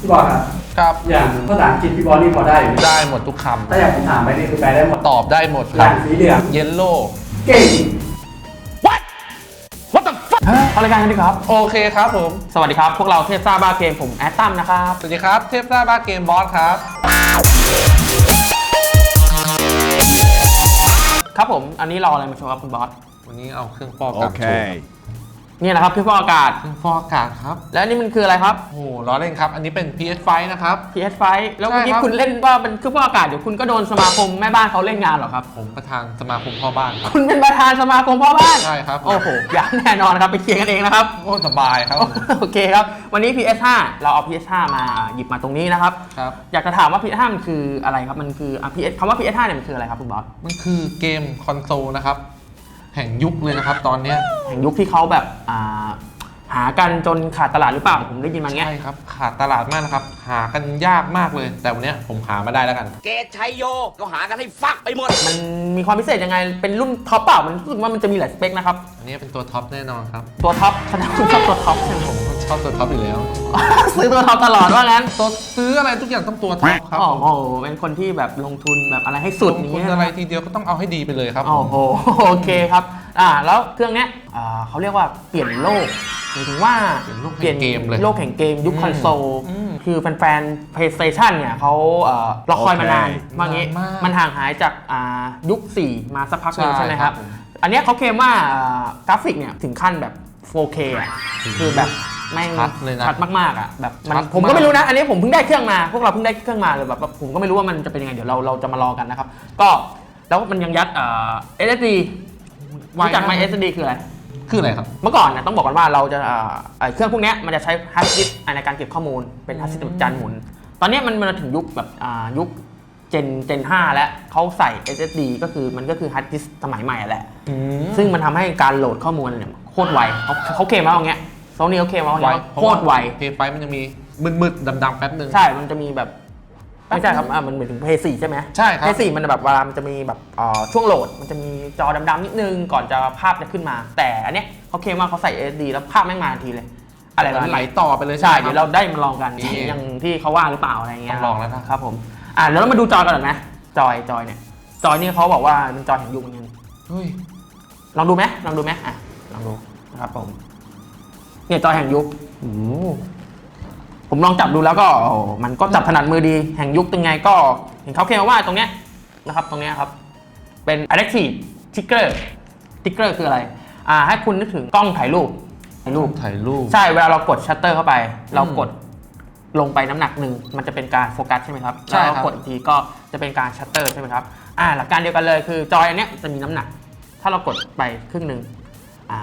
พี่บอลครับ ครับ อย่างภาษาอังกฤษพี่บอลนี่พอได้อยู่ไหมได้หมดทุกคถ้าอย่างผมถามไปนี่คือแปลได้หมดำ ตอบได้หมดอครัย่าบงสีเหลือง เยลโล่ เก่ง What the fuck เข้ารายการกันดีครับ โอเคครับผม สวัสดีครับ พวกเราเทพซ่าบ้าเกมผมแอดตั้มนะครับ สวัสดีครับ เทพซ่าบ้าเกมบอสครับ ครับผม อันนี้เราอะไรมาโชว์ครับคุณบอส วันนี้เอาเครื่องฟอกอากาศโชว์ Okay. นี่แหละครับเครื่องฟอกอากาศเครื่องฟอกอากาศครับ แล้วนี่มันคืออะไรครับ โอ้โหล้อเล่นครับ อันนี้เป็น PS5 นะครับ PS5 แล้วเมื่อกี้ใช่ครับ คุณเล่นว่าเป็นเครื่องฟอกอากาศเดี๋ยวคุณก็โดนสมาคมแม่บ้านเขาเล่นงานเหรอครับ ผมประธานสมาคมพ่อบ้านครับ คุณเป็นประธานสมาคมพ่อบ้านใช่ครับ โอ้โหอย่าแน่นอนครับไปเคลียร์กันเองนะครับ โอ้สบายครับโอเคครับ วันนี้ PS5 เราเอา PS5 มาหยิบมาตรงนี้นะครับ ครับ อยากจะถามว่า PS5 มันคืออะไรครับ มันคืออะ PS คำว่า PS5 เนี่ยมันคืออะไรครับคุณบอส มันคือเกมคอนโซลนะครับแห่งยุคเลยนะครับ ตอนเนี้ยแห่งยุคที่เขาแบบอ่าหากันจนขาดตลาดหรือเปล่าผมได้ยินมาเงี้ยใช่ครับ ขาดตลาดมากนะครับ หากันยากมากเลย แต่วันเนี้ยผมหามาได้แล้วกัน เกตชัยโยก็หากันให้ฟักไปหมด มันมีความพิเศษยังไงเป็นรุ่นท็อปเปล่ามันรู้สึกว่ามันจะมีหลายสเปคนะครับอันนี้เป็นตัวท็อปแน่นอนครับ ตัวท็อปแสดงว่าคุณชอบตัวท็อปใช่ไหมผมก็ ชอบตัวท็อปอยู่แล้ว ซื้อตัวท็อปตลอดว่างั้นตัวซื้ออะไรทุกอย่างต้องตัวท็อปครับโอ้โหเป็นคนที่แบบลงทุนแบบอะไรให้สุดลงนี้ทุนอะไรทีเดียวก็ต้องเอาให้ดีไปเลยครับโอ้โหโอเคครับอ่าแล้วเครื่องเนี้ยอ่าเขาเรียกว่าเปลี่ยนโลกหมายถึงว่าเปลี่ยนโลกแห่งเกมเลยโลกแห่งเกมยุคอืมคอนโซลอืมคือแฟนๆ PlayStation เนี่ยเขาเอ่อรอคอยมานานโอเคว่างี้นานมากมันห่างหายจากอ่ายุค 4 มาสักพักหนึงใช่ใช่ไหมครับครับผมอันเนี้ยเขาเคลมว่าอ่ากราฟิกเนี่ยถึงขั้นแบบ 4K อะคือแบบ ไม่งชัดเลยนะชัดมากๆอะแบบมันชัดผมมาก็กไม่รู้นะ อันนี้ผมเพิ่งได้เครื่องมา พวกเราเพิ่งได้เครื่องมาเลยแบบว่าผมก็ไม่รู้ว่ามันจะเป็นยังไงเดี๋ยวเราเราจะมาลองกันนะครับ ก็แล้วมันยังยัดเอ่อ SSD รู้จักไหม SSD คืออะไร คืออะไรครับ เมื่อก่อนเนี่ยต้องบอกก่อนว่าเราจะเอ่อเอ่อเครื่องพวกเนี้ยมันจะใช้ฮาร์ดดิสก์ในการเก็บข้อมูลเป็นฮาร์ดดิสก์แบบจานหมุน ตอนเนี้ยมันมาถึงยุคแบบอ่ายุคเจนเจน5แล้วเขาใส่ SSD ก็คือมันก็คือฮาร์ดดิสก์สมัยใหม่แหละ ซึ่งมันทำให้การโหลดข้อมูลเนี่ยโคตรไวเขาเขาเคลมมาอย่างเงี้ย โซนี่เขาเคลมมาอย่างไวเงี้ยว่าโคตรไวเพย์ไฟมันจะมีมืดๆดำๆแป๊บหนึ่งใช่ มันจะมีแบบไม่ใช่ครับอะมันเหมือนถึงเพย์สี่ใช่ไหมใช่ครับเพย์สี่มันแบบเวลามันจะมีแบบเอ่อช่วงโหลด มันจะมีจอดำๆนิดนึงก่อนจะภาพจะขึ้นมา แต่อันเนี้ยเขาเคลมว่าเขาใส่ SD แล้วภาพแม่งมาทันทีเลย อะไรแบบมันไหลนี้ต่อไปเลยใช่ไหมคบเดี๋ยวเราได้มาลองกันนี่อย่างที่เขาว่าหรือเปล่าอะไรเงี้ยต้องลองแล้วนะครับผมอะเดี๋ยวเรามาดูจอยกันหน่อยไหมจอยจอยเนี่ยจอยนี่เขาบอกว่าเป็นจอยแห่งยุคเหมือนกันเฮ้ยลองดูไหมลองดูไหมอะลองดูนะครับผม เนี่ยจอยแห่งยุคโอ้โหผมลองจับดูแล้วก็โอ้โหมันก็จับถนัดมือดีแห่งยุคยังไงก็เห็นเขาเคลมว่าตรงเนี้ยนะครับตรงเนี้ยครับเป็น adaptive trigger trigger คืออะไรอ่าให้คุณนึกถึงกล้องถ่ายรูปถ่ายรูปถ่ายรูปใช่เวลาเรากดชัตเตอร์เข้าไป เรากดลงไปน้ำหนักหนึ่งมันจะเป็นการโฟกัสใช่ไหมครับใช่ครับแล้วเรากดอีกทีก็จะเป็นการชัตเตอร์ใช่ไหมครับอ่าหลักการเดียวกันเลยคือจอยอันเนี้ยจะมีน้ำหนัก ถ้าเรากดไปครึ่งหนึ่งอ่า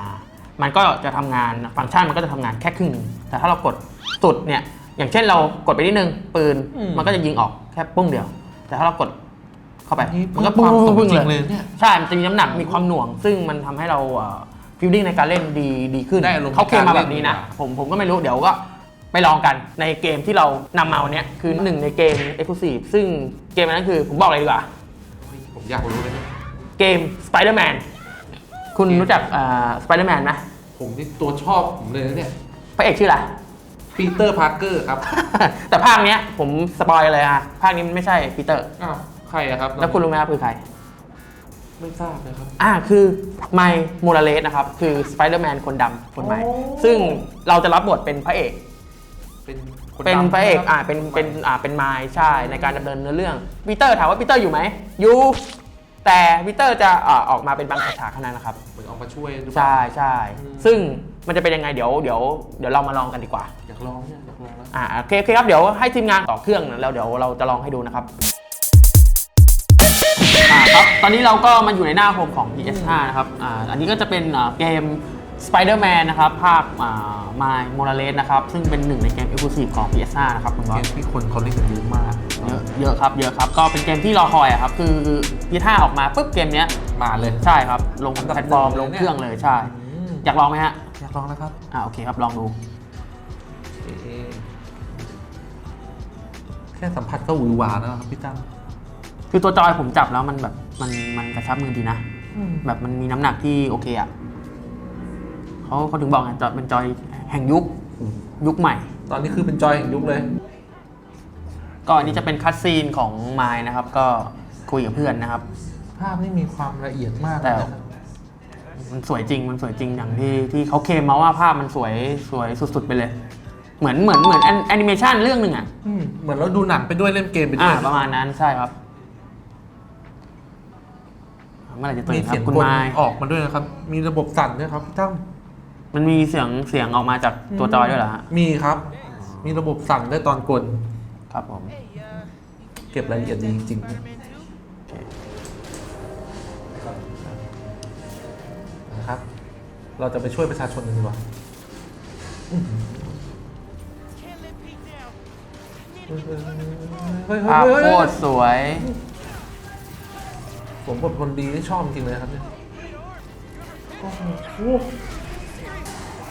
มันก็จะทำงานฟังก์ชันมันก็จะทำงานแค่ครึ่งหนึ่งแต่ถ้าเรากดสุดเนี่ยอย่างเช่นเรากดไปนิดนึงปืนอืมมันก็จะยิงออกแค่ปุ้งเดียว แต่ถ้าเรากดเข้าไปนี่มันก็เพิ่ปุ้มงความสมปุ้งจริงเลเลยยเนี่ยใช่มันจะมีน้ำหนักมีความหน่วง ซึ่งมันทำให้เราฟิลลิ่งในการเล่นดีดีขึ้นได้อารมณ์เขาเคลมมาแบบนี้นะในการเล่นดีกว่าผมผมก็ไม่รู้เดี๋ยวก็ไปลองกันในเกมที่เรานำมาวันเนี้ยคือหนึ่งในเกม Exclusive ซึ่งเกมนั้นคือผมบอกเลยดีกว่าเฮ้ยผมอยากรู้เลยเนี่ยเกม Spider-Man คุณเกมรู้จักสไปเดอร์แมนไหมผมนี่ตัวชอบผมเลยนะเนี่ยพระเอกชื่ออะไรปีเตอร์พาร์เกอร์ครับ แต่ภาคเนี้ยผมสปอยเลยอะภาคนี้มันไม่ใช่ปีเตอร์อ้าวใครอะครับ แล้วคุณรู้ไหมครับคือใคร ไม่ทราบเลยครับ อ่าคือไมล์โมราเลสนะครับ คือสไปเดอร์แมนคนดำคนใหม่โอ้ซึ่งเราจะรับบทเป็นพระเอก เป็นคเป็นดำพระเอกใช่ไหมอ่าเป็นเป็นอ่าเป็นไมล์ใช่ในการดำเนินเนื้อเรื่องปีเตอร์ถามว่าปีเตอร์อยู่ไหมอยู่ แต่ปีเตอร์จะอ่าออกมาเป็นบางฉากๆเท่านั้นนะครับ เหมือนออกมาช่วยหรือเปล่า ใช่ใช่อืม ซึ่งมันจะเป็นยังไงเดี๋ยวเดี๋ยวเดี๋ยวเรามาลองกันดีกว่า อยากลองเนี่ยอยากลองแล้วอ่าโอเคโอเคครับเดี๋ยวให้ทีมงานต่อเครื่องนะแล้วเดี๋ยวเราจะลองให้ดูนะครับอ่าครับตอนนี้เราก็มาอยู่ในหน้าโฮมของ PS5 นะครับอ่าอันนี้ก็จะเป็นอ่าเกม Spider-Man นะครับ ภาคอ่า Miles Morales นะครับ ซึ่งเป็นหนึ่งในเกม Exclusive ของ PS5 นะครับคุณบอเกสมที่คนเขาเล่นกันเยอะมาก เยอะเยอะครับเยอะครับ ก็เป็นเกมที่รอคอยอะครับ คือ PS5 ออกมาปุ๊บเกมเนี้ยมาเลย ใช่ครับ ลงอันดับแพลตฟอร์มหนึ่ลงงเลยเนี่ยเครื่องเลยใช่อืมอยากลองไหมฮะอยากลองแล้วครับอ่าโอเคครับลองดูเอ๊ะค่สัมผัสก็หวือหวาแล้วครับพี่ตั้มคือตัวจอยผมจับแล้วมันแบบมันมันกระชับมือดีนะอืมแบบมันมีน้ำหนักที่โอเคอะเขาเขาถึงบอกไงจอยเป็นจอยแห่งยุคยุคใหม่ ตอนนี้คือเป็นจอยแห่งยุคเลย ก็อันนี้จะเป็นคัตซีนของไมล์นะครับ ก็คุยกับเพื่อนนะครับ ภาพนี่มีความละเอียดมากแต่เลยนะครับมันสวยจริง มันสวยจริงอย่างที่ที่เขาเคลมมาว่าภาพมันสวยสวยสุดๆไปเลย เหมือนเหมือนเหมือนแอนิเมชันเรื่องหนึ่งอะอืมเหมือนเราดูหนังไปด้วยเล่นเกมไปด้อ่า วย ประมาณนั้นใช่ครับ เมื่อไหร่จะตื่มีนครัเสียบงคุณกลไมล์ออกมาด้วยนะครับ มีระบบสั่นด้วยครับพี่ตั้มมันมีเสียงเสียงออกมาจากตัวจอยด้วยเหรอฮะ มีครับ มีระบบสั่นด้วยตอนกล ครับผม เก็บรายละเอียดดีจริงๆนะครับ เราจะไปช่วยประชาชนกันดีกว่าอื้อหือเฮ้ยเฮ้ยภาพเฮ้ยโคเฮ้ยตรสวย ผมบทคนดีที่ชอบจริงเลยครับเนี่ยโอ้โห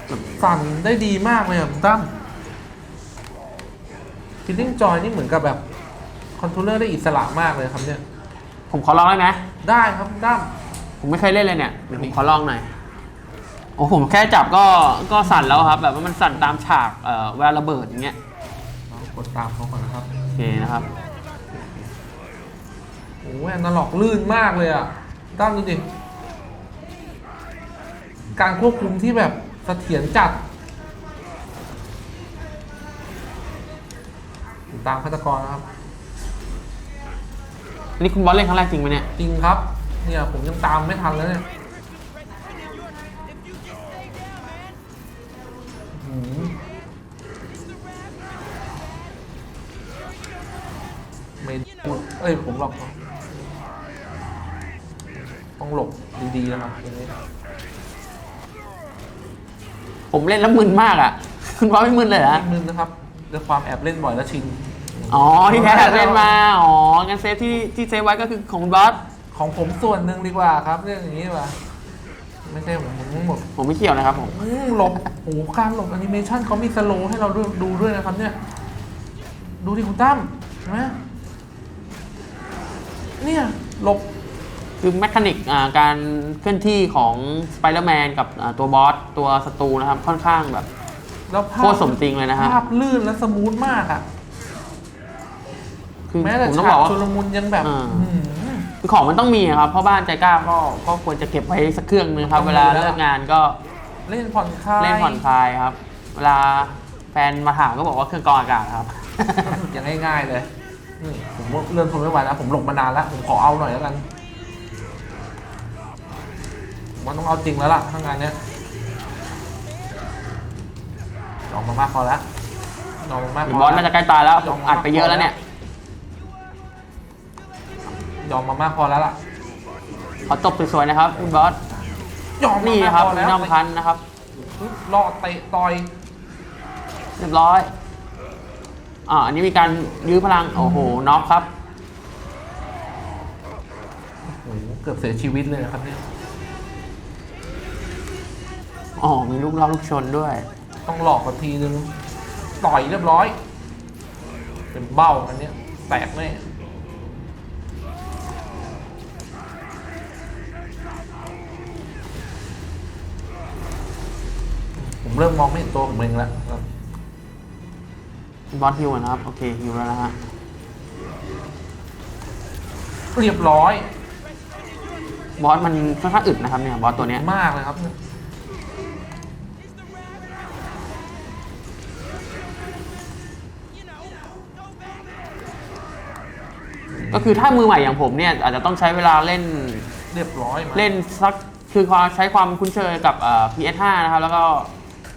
แบบสั่นได้ดีมากเลยอะคุณตั้ม ฟิลลิ่งจอยนี่เหมือนกับแบบคอนโทรลเลอร์ได้อิสระมากเลยครับเนี่ย ผมขอลองได้ไหมได้ครับคุณตั้มผมไม่เคยเล่นเลยเนี่ยเดี๋ยวผมขอลองหน่อยโอ้ผมแค่จับก็ก็สั่นแล้วครับ แบบว่ามันสั่นตามฉากเอ่อเวลาระเบิดอย่างเงี้ยเอากดตามเขาก่อนนะครับโอเคนะครับโอ้โหแอนนาล็อกลื่นมากเลยอะตั้มดูดิการควบคุมที่แบบเสถียรจัด ติดตามฆาตกรนะครับ อันนี้คุณบอสเล่นครั้งแรกจริงไหมเนี่ย จริงครับ เนี่ยผมยังตามไม่ทันแล้วเนี่ยอื้อหือไม่พูดเอ้ยผมหลบก่อนต้องหลบดีๆนะครับตรงนี้ ผมเล่นแล้วมึนมากอะ คุณบอสไม่มึนเลยเหรอ นิดนึงนะครับด้วยความแอบเล่นบ่อยแล้วชิน อ๋อที่แท้เล่นมาอ๋องั้นเซฟที่ที่เซฟไว้ก็คือของคุณบอสของผมส่วนหนึ่งดีกว่าครับ เรื่องอย่างนี้ดีกว่าไม่ใช่ผมผมทั้งหมดผมไม่เกี่ยวนะครับผมอืมหลบโอ้โหการหลบแอนิเมชันเขามีสโลว์ให้เราดูดูด้วยนะครับเนี่ย ดูดิคุณตั้มเห็นไหมเนี่ยหลบ คือแมคานิกอ่าการเคลื่อนที่ของสไปเดอร์แมนกับอ่าตัวบอสตัวศัตรูนะครับค่อนข้างแบบแล้วภาพโคตรสมจริงเลยนะฮะ ภาพลื่นและสมูทมากอะ คือแม้แต่ผมต้องฉาบอกกว่า ชุลมุนยังแบบอ่า อื้อหือคือของมันต้องมีอะครับเพราะบ้านใจกล้าก็ก็ควรจะเก็บไว้สักเครื่องนึงครับ ต้องมีเวลาแล้ว เลิกงานก็เล่นผ่อนคลายเล่นผ่อนคลายครับ เวลาแฟนมาถามก็บอกว่าเครื่องกรองอากาศครับ อย่างง่ายๆเลยนี่ผมว่าเริ่มทนไม่ไหวแล้วผมหลบมานานแล้วผมขอเอาหน่อยแล้วกันผมว่าต้องเอาจริงแล้วล่ะทั้งงานเนี้ยลองมามากพอแล้วลองมามากพบออสแล้วน่าจะใกล้ตายแล้วผมอัดไปเยอะแล้วเนี่ย ยอมมามากพอแล้วล่ะขอตบสวยๆนะครับคุณบอสยอมมานี่มากนะครับพอมีแล้วน้องพันนะครับรอดเตะต่อยเรียบร้อยอ่าอันนี้มีการยื้อพลัง โอ้โหน็อกครับโอ้โหเกือบเสียชีวิตเลยนะครับเนี่ยอ๋อมีลูกล้อลูกชนด้วย ต้องหลอกกันทีนึงต่อยเรียบร้อย เป็นเบ้าอันเนี้ยแตกแน่ เริ่มมองไม่เห็นตัวผมเองแล้วบอสฮิวนะครับ โอเคฮิวแล้วนะฮะเรียบร้อยบอสมันค่อนข้างอึดนะครับเนี่ยบอสตัวเนี้ยมากเลยครับเนี่ยก็คือถ้ามือใหม่อย่างผมเนี่ย อาจจะต้องใช้เวลาเล่นเรียบร้อยมา เล่นสักคือความใช้ความคุ้นเคยกับเอ่อ PS5 นะครับ แล้วก็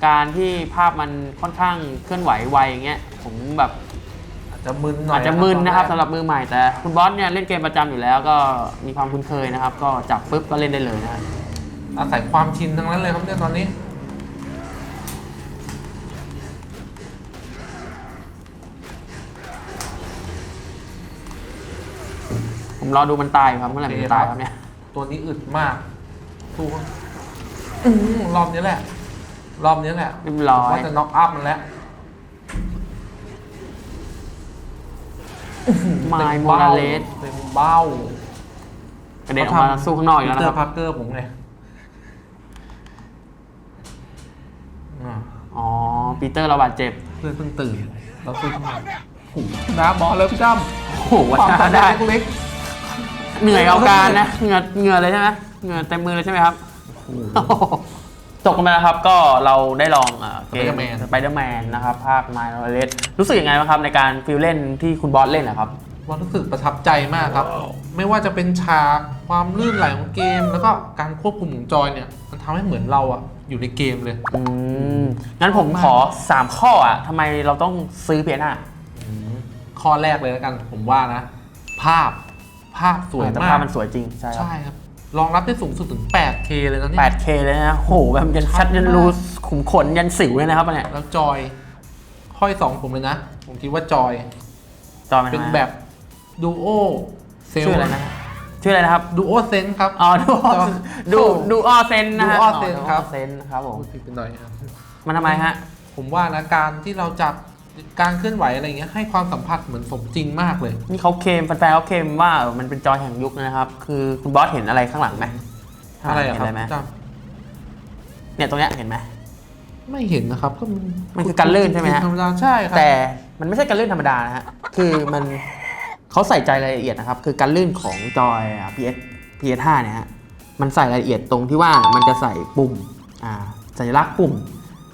การที่ภาพมันค่อนข้างเคลื่อนไหวไวอย่างเงี้ยผมแบบอาจจะมึนหน่อยอาจจะมึนนะครับตอสำหรับมือใหม่แต่คุณบอสเนี่ยเล่นเกมประจำอยู่แล้วก็มีความคุ้นเคยนะครับ ก็จับปุ๊บก็เล่นได้เลยนะฮะอาศัยความชินทั้งนั้นเลยครับเนี่ยตอนนี้ ผมรอดูมันตายอยู่ครับเมื่อไหร่มันจะตายครับเนี่ย ตัวนี้อึดมากสู้เขาอื้อหือรอบนี้แหละ รอบนี้แหละเรียบร้อยว่าจะน็อกอัพมันแล้วไมล์ต็โมราเลสเต็มเบ้ากระเด็นออกมาสู้ข้างนอกอีกแล้วเตอนะคร์รับพาร์เกอร์ผมไงอ่าอ๋อ ปีเตอร์เราบาดเจ็บเพื่อนเพิ่งตื่นเราซื้อเข้ามาโอ้โหน้ำบอลเลยพี่จ้ำโอ้โหวัชระได้เล็กเหนื่อยเอาการนะเหงื่อเหงื่อเลยใช่ไหมเหงื่อเต็มมือเลยใช่ไหมครับ จบกันไปแล้วครับก็เราได้ลองเอ่อเกม Spider-Man สไปเดอร์แมนนะครับภาค m ม l ์ l e s รู้สึกยังไงบ้างครับในการฟิลเล่นที่คุณบอสเล่นนะครับ ว่ารู้สึกประทับใจมากครับ ไม่ว่าจะเป็นฉากความลื่นไหลของเกม แล้วก็การควบคุมของจอยเนี่ย มันทำให้เหมือนเราอะอยู่ในเกมเลย อืม งั้นผมขอ 3 ข้ออะทำไมเราต้องซื้อเพียน่าข้อแรกเลยแล้วกันผมว่านะ ภาพภาพสวยแต่มาภากพมันสวยจริง ใช่ครับ ใช่ครับ รองรับได้สูงสุดถึง 8K เลยนะเนี่ย 8K เลยนะโหแบบยันชัดยันรูขุมขนยันสิวเลยนะครับอันเนี่ยแล้วจอยข้อยสองผมเลยนะ ผมคิดว่าจอย จอมันเป็นแบบดูโอเซลชื่ออะไรนะชื่ออะไรนะครับดูโอเซนครับ อ๋อดูจอดูดูออเซนนะฮะดูออเซนครับเซนครับผมพูดผิดไปหน่อยครับ มันทำไมฮะ ผมว่านะการที่เราจับ การเคลื่อนไหวอะไรเงี้ยให้ความสัมผัสเหมือนสมจริงมากเลย นี่เขาเคลมแฟนๆเขาเคลมว่าเออมันเป็นจอแห่งยุคนะครับ คือคุณบอสเห็นอะไรข้างหลังไหมข้างหอะลัไรงอะเห็นครัอะไรไหมบจเนี่ยตรงเนี้ยเห็นไหมำไม่เห็นนะครับก็มันมันคือการลื่นใช่ไหมฮะ ธรรมดาใช่ครับแต่มันไม่ใช่การลื่นธรรมดานะฮะ คือมันเขาใส่ใจรายละเอียดนะครับ คือการลื่นของจอยอะ PS PS5 เนี่ยฮะ มันใส่รายละเอียดตรงที่ว่ามันจะใส่ปุ่ม อ่า สัญลักษณ์ปุ่ม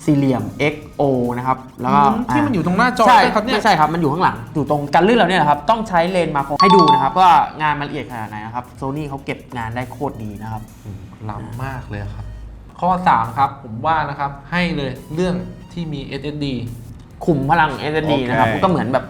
สี่เหลี่ยม XO นะครับ แล้วก็อืมที่มันอยู่ตรงหน้าจอใช่ใช่ครับเนี่ยไม่ใช่ครับ มันอยู่ข้างหลัง อยู่ตรงการลื่นเราเนี่ยนะครับ ต้องใช้เลนส์มาโครให้ดูนะครับ ว่างานมันละเอียดขนาดไหนนะครับโซนี่เขาเก็บงานได้โคตรดีนะครับล้ำมากเลยครับ ข้อ 3 ครับ ผมว่านะครับ ให้เลยเรื่องที่มี SSD คุมพลัง SSD โอเคนะครับก็เหมือนแบบ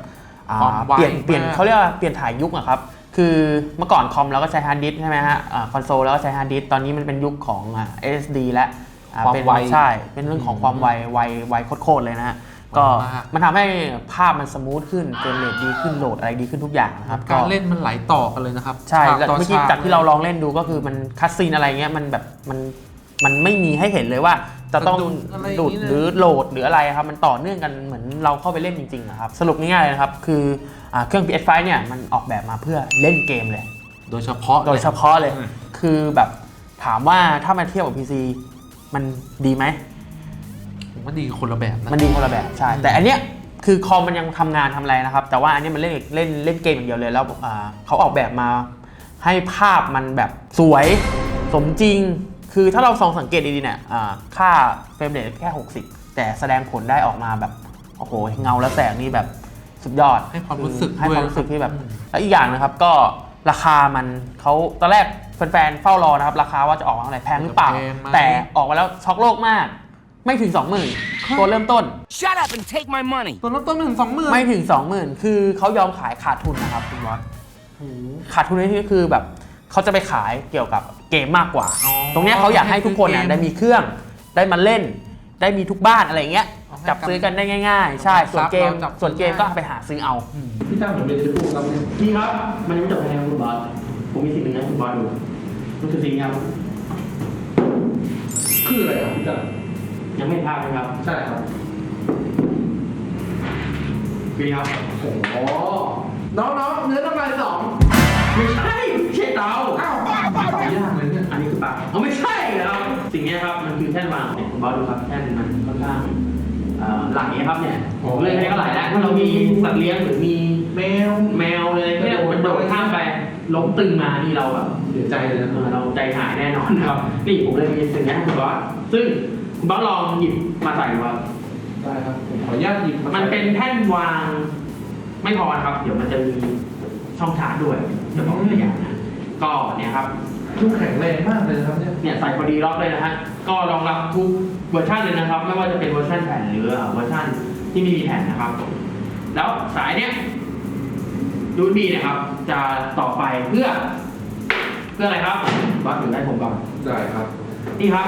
อ่าความไวเปลี่ยนเปลี่ยนมากเขาเรียกว่าเปลี่ยนถ่ายยุคอะครับคือเมื่อก่อนคอมเราก็ใช้ฮาร์ดดิสก์ใช่ไหมฮะอ่าคอนโซลแล้วก็ใช้ฮาร์ดดิสก์ตอนนี้มันเป็นยุคของอ่า SSD และอ่ ความเป็นไวใช่ เป็นเรื่องของความไวไวไวโคตรๆเลยนะฮะก็มากมันทำให้ภาพมันสมูทขึ้นเฟรมเรทดีขึ้นโหลดอะไรดีขึ้นทุกอย่างนะครับการเล่นมันไหลต่อกันเลยนะครับ ใช่ฉากแล้วต่อเมื่อกี้ฉจากที่เราลองเล่นดูก็คือมันคัสซีนอะไรเงี้ยมันแบบมันมันไม่มีให้เห็นเลยว่าจะต้องสะดุดอะไรอย่างดุดนี้เลยหรือโหลดหรืออะไรครับมันต่อเนื่องกันเหมือนเราเข้าไปเล่นจริงๆนะครับสรุปง่ายๆเลยนะครับคืออ่าเครื่อง PS5 เนี่ยมันออกแบบมาเพื่อเล่นเกมเลย โดยเฉพาะโดยเฉพาะเลยอืมคือแบบถามว่าถ้ามาเทียบกับ PC มันดีไหมผมว่าดีคนละแบบนะมันดีคนละแบบใช่ แต่อันเนี้ยคือคอมมันยังทำงานทำอะไรนะครับ แต่ว่าอันเนี้ยมันเล่นเล่นเล่นเกมอย่างเดียวเลยแล้วอ่าเขาออกแบบมาให้ภาพมันแบบสวยสมจริง คือถ้าเราส่องสังเกตดีๆเนี่ยอ่าค่าเฟรมเรทแค่ 60 แต่แสดงผลได้ออกมาแบบโอ้โหเงาและแสงนี่แบบสุดยอดให้ความรู้สึกให้ความด้วยรู้สึกที่แบบ อืม แล้วอีกอย่างนะครับก็ราคามันเขาตอนแรก แฟนๆเฝ้ารอนะครับ ราคาว่าจะออกมาเท่าไหร่แพงหรือเปล่า แพงไหม แต่ออกมาแล้วช็อกโลกมาก ไม่ถึง 20,000ตัวเริ่มต้น Shut up and take my money ตัวเริ่มต้นไม่ถึงสองหมื่นไม่ถึง 20,000 คือเขายอมขายขาดทุนนะครับคุณวอสขาดทุนในที่นี้คือแบบเขาจะไปขายเกี่ยวกับเกมมากกว่า อ๋อตรงเนี้ยเขาอยากให้ทุกคนน่ะให้ได้มีเครื่องได้มาเล่น ได้มีทุกบ้านอะไรเงี้ยเอาให้จับซื้อกันได้ง่าย ๆ ใช่ส่วนเกมเราจับส่วนเกมซื้อก็ได้ไปหาซื้อเอา พี่จ้าเหมือนเป็นจะพูดครับเนี่ยพี่ครับ มันยังไม่จบแค่คุณบอส ผมมีสิ่งหนึ่งให้คุณบอสดูมันคือสิ่งนี้ครับ คืออะไรครับพี่จ้ายังไม่พลาดนะครับใช่ครับคือนี่ครับโอ้โหน้องๆเนื้อน้ำลายสองไม่ใช่ไม่ใช่เตาอ้าวสองอย่างเลยเนี่ยอันนี้คือปากอ๋อไม่ใช่นะครับสิ่งนี้ครับมันคือแท่นวางเนี่ยคุณบอสดูครับแท่นมันค่อนข้างเอ่อหลังนี้ครับเนี่ยผมเลยให้ก็หลายแล้วถ้าเรามีสัตว์เลี้ยงหรือมีแมวแมวเลยเนี่ยมันโดดข้ามไป ล้มตึงมานี่เราแบบเสียใจเลยนะเออเราใจหายแน่นอนครับ นี่ผมเลยมีสิ่งนี้ให้คุณบอสซึ่งคุณบอสลองหยิบมาใส่ดูครับได้ครับผมขออนุญาตหยิบามันเป็นแท่นวาง ไม่พอนะครับ เดี๋ยวมันจะมีช่องชาร์จด้วยจะบอกตัวอย่างนะก็เนี่ยครับดูแข็งแรงมากเลยนะครับเนี่ยเนี่ยใส่พอดีล็อกเลยนะฮะก็รองรับทุกเวอร์ชันเลยนะครับ ไม่ว่าจะเป็นเวอร์ชันแผ่นหรือเวอร์ชันที่ไม่มีแผ่นนะครับ แล้วสายเนี้ย ยูบีนะครับ จะต่อไปเพื่อ เพื่ออะไรครับวัดถึงได้ผมก่อน ได้ครับ นี่ครับ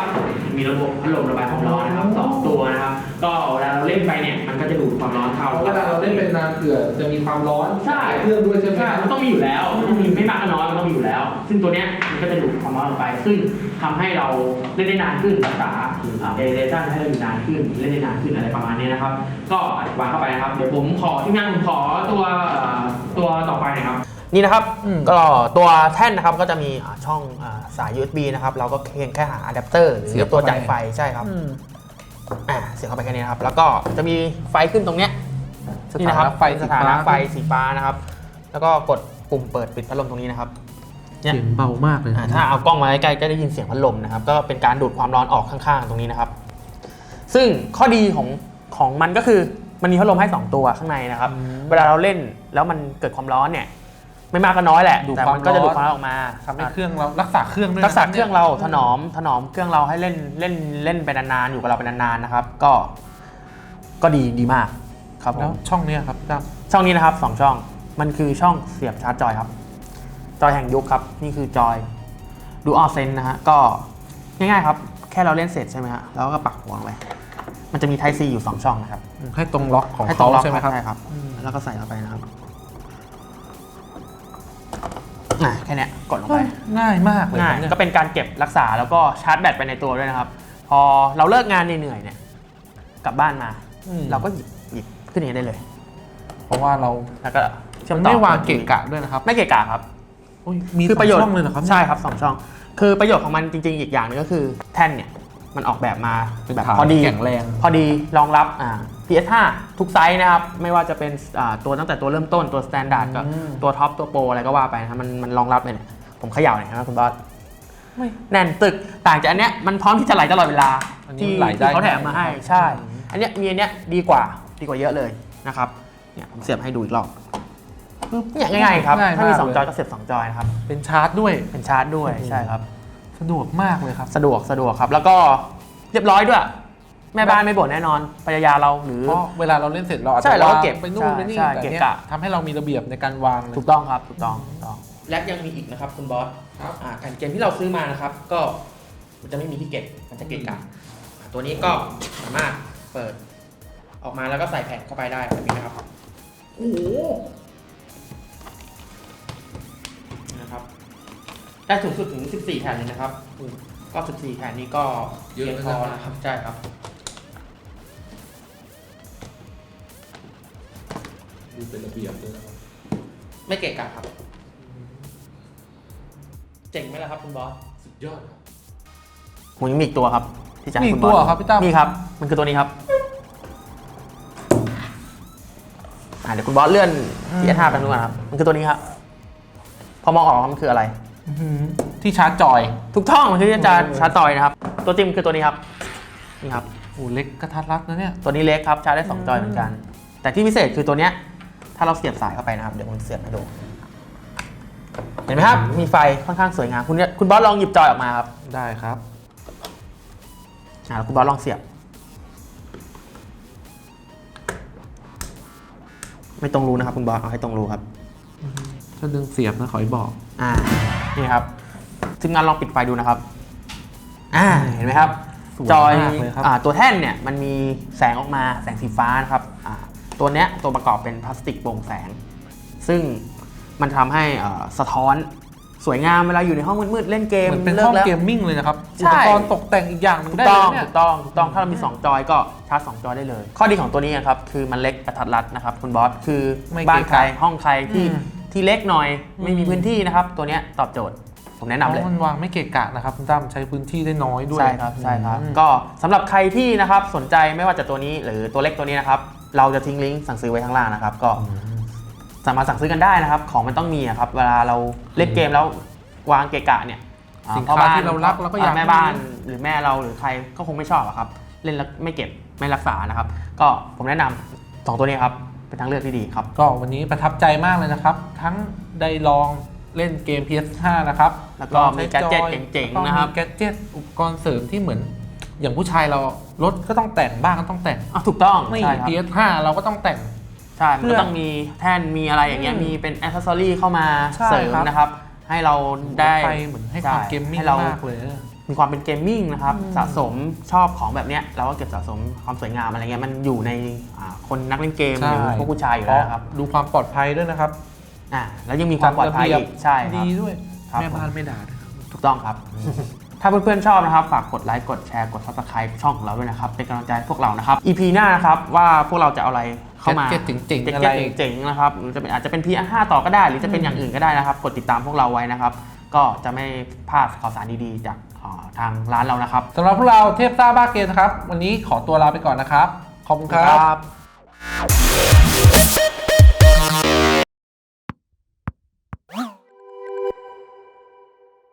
มีระบบพัดลมระบายความร้อนนะครับสองตัวนะครับ ก็เวลาเราเล่นไปเนี่ยมันก็จะดูดความร้อนเข้าเวลาเราเล่นเป็นนานเผื่อจะมีความร้อนใช่เครื่องด้วยใช่ไหมใช่มันต้องมีอยู่แล้วมันต้องมีไม่มากก็น้อยมันต้องมีอยู่แล้ว ซึ่งตัวเนี้ยมันก็จะดูดความร้อนออกไป ซึ่งทำให้เราเล่นได้นานขึ้นรักษาเอเลชั่นให้เราอยู่นานขึ้นเล่นได้นานขึ้นอะไรประมาณนี้นะครับ ก็วางเข้าไปนะครับเดี๋ยวผมขอที่งานผมขอตัวเอ่อตัวต่อไปนะครับ นี่นะครับอืมก็ตัวแท่นนะครับก็จะมีอ่าช่องอ่าสาย USB นะครับเราก็เพียงแค่หาอะแดปเตอร์หรือตัวจ่ายไฟใช่ครับอืมอ่าเสียบเข้าไปแค่นี้นะครับ แล้วก็จะมีไฟขึ้นตรงเนี้ยสนี่ถานะครันะบไฟสสีถาฟ้านะไฟสีฟ้านะครับ แล้วก็กดปุ่มเปิดปิดพัดลมตรงนี้นะครับเนี่ยเสียงเบามากเลยอ่าถ้าเอากล้องมาใกล้ๆก็ได้ยินเสียงพัดลมนะครับ ก็เป็นการดูดความร้อนออกข้างๆ ตรงนี้นะครับ ซึ่งข้อดีของของมันก็คือมันมีพัดลมให้ 2 ตัวข้างในนะครับ เวลาเราเล่นแล้วมันเกิดความร้อนเนี่ย ไม่มากก็น้อยแหละดูดแต่ความมันก็จะดูดร้อน ความร้อนออกมาทำให้เครื่องเรารักษาเครื่องด้วยนะรักษาบเครื่องเราถนอมถนอมเครื่องเราให้เล่นเล่นเล่นไปนานๆอยู่กับเราไปนานๆนะครับ ก็ ก็ดีดีมากครับผแล้วม ช่องเนี้ยครับพี่ตั้มช่องนี้นะครับสองช่องมันคือช่องเสียบชาร์จจอยครับ จอยแห่งยุคครับ นี่คือจอยดูออเซนนะฮะ ก็ง่ายๆครับ แค่เราเล่นเสร็จใช่ไหมฮะแล้วก็ปักหัวลงไปมันจะมี Type C อยู่ 2 ช่องนะครับให้ตรงล็อกของให้ตรเขางล็อกใช่ไหมครับ ใช่ครับ แล้วก็ใส่เข้าไปนะครับ อะแค่เนี้ยกดลงไปง่ายมากเลยง่ายครับเนี่ยก็เป็นการเก็บรักษาแล้วก็ชาร์จแบตไปในตัวด้วยนะครับ พอเราเลิกงานเหนื่อยๆเนี่ยกลับบ้านมา อืมเราก็หยิบหยิบขึ้นอย่างนี้ได้เลย เพราะว่าเราแล้วก็เชื่อมมันต่อไม่วางเกะกะด้วยนะครับไม่เกะกะครับ โอ้ยมีคือประโยชน์สงช่องเลยเหรอครับ ใช่ครับสองช่อง คือประโยชน์ของมันจริง ๆ อีกอย่างหนึงก็คือแท่นเนี่ยมันออกแบบมาเป็นแบบฐานพอดีแข็งแรง พอดีรองรับอ่า PS5 ทุกไซส์นะครับ ไม่ว่าจะเป็นอ่าตัวตั้งแต่ตัวเริ่มต้นตัวสแตนดาร์ดก็อืมตัวท็อปตัวโปรอะไรก็ว่าไปนะครับมันมันรองรับเลยเนี่ยผมเขย่าหน่อยนะครับคุณบอสไม่แน่นตึกต่างจากอันเนี้ยมันพร้อมที่จะไหลตลอดเวลาอันนี้ที่ไหลได้ที่เขาแถมมาให้ใช่อืมอันเนี้ยมีอันเนี้ยดีกว่าดีกว่าเยอะเลยนะครับเนี่ยผมเสียบให้ดูอีกรอบเนี่ยง่ายๆครับง่ายถ้ามีมากสองเลยจอยก็เสียบสองจอยนะครับเป็นชาร์จด้วยเป็นชาร์จด้วยใช่ครับ สะดวกมากเลยครับ สะดวกสะดวกครับ แล้วก็เรียบร้อยด้วย แม่บ้านไม่บ่นแน่นอนภรรยาเราหรือ เพราะเวลาเราเล่นเสร็จเราอาจใช่จะเราก็วางเก็บไปนู่นใช่ไปนี่ใช่แต่เก็บเนี้ยกะ ทำให้เรามีระเบียบในการวางเลยถูกต้องครับ ถูกต้องถูกต้อง และยังมีอีกนะครับคุณบอสครับอ่าแผ่นเกมที่เราซื้อมานะครับ ก็มันจะไม่มีที่เก็บมันจะเกะกะอ่าตัวนี้ก็สามารถเปิดออกมาแล้วก็ใส่แผ่นเข้าไปได้แบบนี้นะครับโอ้โหนะครับได้สูงสุดถึง 14 แผ่นเลยนะครับอืมก็ 14 แผ่นนี้ก็เยอะเพียงพอนะครับใช่ครับ ดูเป็นระเบียบเลยนะครับไม่เกะกะครับ เจ๋งไหมล่ะครับคุณบอส สุดยอดครับผมยังมีอีกตัวครับ ที่จะให้มีคุณตัวบอสครับพี่ตั้ม นี่ครับ มันคือตัวนี้ครับอ่าเดี๋ยวคุณบอสเลื่อน PS5 ไปดูก่อนครับ มันคือตัวนี้ครับ พอมองออกมันคืออะไร อื้อหือที่ชาร์จจอยถูกต้องมันคือจะโอ้โหชาร์จต่อยนะครับ ตัวจริงคือตัวนี้ครับ นี่ครับ โอ้เล็กกระทัดรัดนะเนี่ย ตัวนี้เล็กครับชาร์จได้2จอยเหมือนกัน แต่ที่พิเศษคือตัวเนี้ย ถ้าเราเสียบสายเข้าไปนะครับ เดี๋ยวผมเสียบให้ดู เห็นไหมครับ มีไฟค่อนข้างสวยงาม คุณคุณบอสลองหยิบจอยออกมาครับ ได้ครับ อ่าแล้วคุณบอสลองเสียบ ไม่ตรงรูนะครับ คุณบอสเอาให้ตรงรูครับ ถ้าดึงเสียบนะขอให้บอก อ่า นี่ครับทีมงานลองปิดไฟดูนะครับ อ่า เห็นไหมครับ สวยจอยมากเลยครับ อ่าตัวแท่นเนี่ยมันมีแสงออกมาแสงสีฟ้านะครับอ่า ตัวเนี้ยตัวประกอบเป็นพลาสติกโปร่งแสง ซึ่งมันทำให้อ่าสะท้อนสวยงามเวลาอยู่ในห้องมืดๆเล่นเกมเหมือนเป็นลิห้กองแล้วเกมมิ่งเลยนะครับใช่อุปกรณ์ตกแต่งอีกอย่างหนึ่งถูกได้ต้เลองยเนี่ยถูกต้องถูกต้องถ้าเรามี 2 จอยก็ชาร์จ2จอยได้เลย ข้อดีของตัวนี้นะครับคือมันเล็กกระทัดรัดนะครับคุณบอสคือไม่บ้านเกะกะใครห้องใครที่อืมที่เล็กหน่อยไม่มีอืมพื้นที่นะครับ ตัวเนี้ยตอบโจทย์ผมแนะนำเลยพราะมันวางไม่เกะกะนะครับคุณตั้มใช้พื้นที่ได้น้อยด้วยใช่ครับใช่ครับอืมก็สำหรับใครที่นะครับสนใจไม่ว่าจะตัวนี้หรือตัวเล็กตัวนี้นะครับ เราจะทิ้งลิงก์สั่งซื้อไว้ข้างล่างนะครับ ก็สามารถสั่งซื้อกันได้นะครับ ของมันต้องมีอะครับ เวลาเราเล่นเกมแล้ววางเกะกะเนี่ยอ่สินพ่อค้าบ้นที่เรารักเราก็อยาก แม่บ้านหรือแม่เราหรือใครก็คงไม่ชอบอะครับ เล่นแล้วไม่เก็บไม่รักษานะครับ ก็ผมแนะนำสองตัวนี้ครับเป็นทางเลือกที่ดีครับ ก็วันนี้ประทับใจมากเลยนะครับ ทั้งได้ลองเล่นเกม PS5 นะครับแล้วก็มีลองใช้แกดเจ็ตจอยเจ๋งๆแล้วก็นะครับมีแกดเจ็ตอุปกรณ์เสริมที่เหมือน อย่างผู้ชายเรารถก็ต้องแต่งบ้างก็ต้องแต่งอะถูกต้องไม่ใช่ครับ PS5 เราก็ต้องแต่ง ใช่มันเครื่ก็องต้องมีแท่นมีอะไรอย่างเงี้ยอืมมีเป็นอ c เซสซอรี่เข้ามาใช่เสริมครับ นะครับ ให้เราได้ไปเหมือนให้ความช่เกมมิ่งให้เรามากเลยมีความเป็นเกมมิ่งนะครับ สะสมชอบของแบบเนี้ยเราก็เก็บสะสมความสวยงามอะไรเงี้ยมันอยู่ในอ่าคนนักเล่นเกมหใช่รือพวกผู้ชายอยู่แล้วนะครับดูความปลอดภัยด้วยนะครับอ่าแล้วยังมีความปลอดภัยจัดระเบีอีบกใช่ครับ ดีด้วยครับแม่บ้านไม่ด่าด้วย ถูกต้องครับ ถ้าเพื่อนๆชอบนะครับ ฝากกดไลค์ กดแชร์ กด subscribe ช่องของเราด้วยนะครับ เป็นกำลังใจให้พวกเรานะครับ EP หน้านะครับว่าพวกเราจะเอาอะไรเข้ามาเจ็ดเจ๋งๆเจ็ดอะไรเจ๋งๆนะครับหรือจะเป็นอาจจะเป็น PR5 ต่อก็ได้ หรือจะเป็นอย่างอื่นก็ได้นะครับ กดติดตามพวกเราไว้นะครับ ก็จะไม่พลาดข่าวสารดีๆ จากอ่าทางร้านเรานะครับสำหรับพวกเราเทพซ่าบ้าเกมนะครับ วันนี้ขอตัวลาไปก่อนนะครับ ขอบคุณครับครับ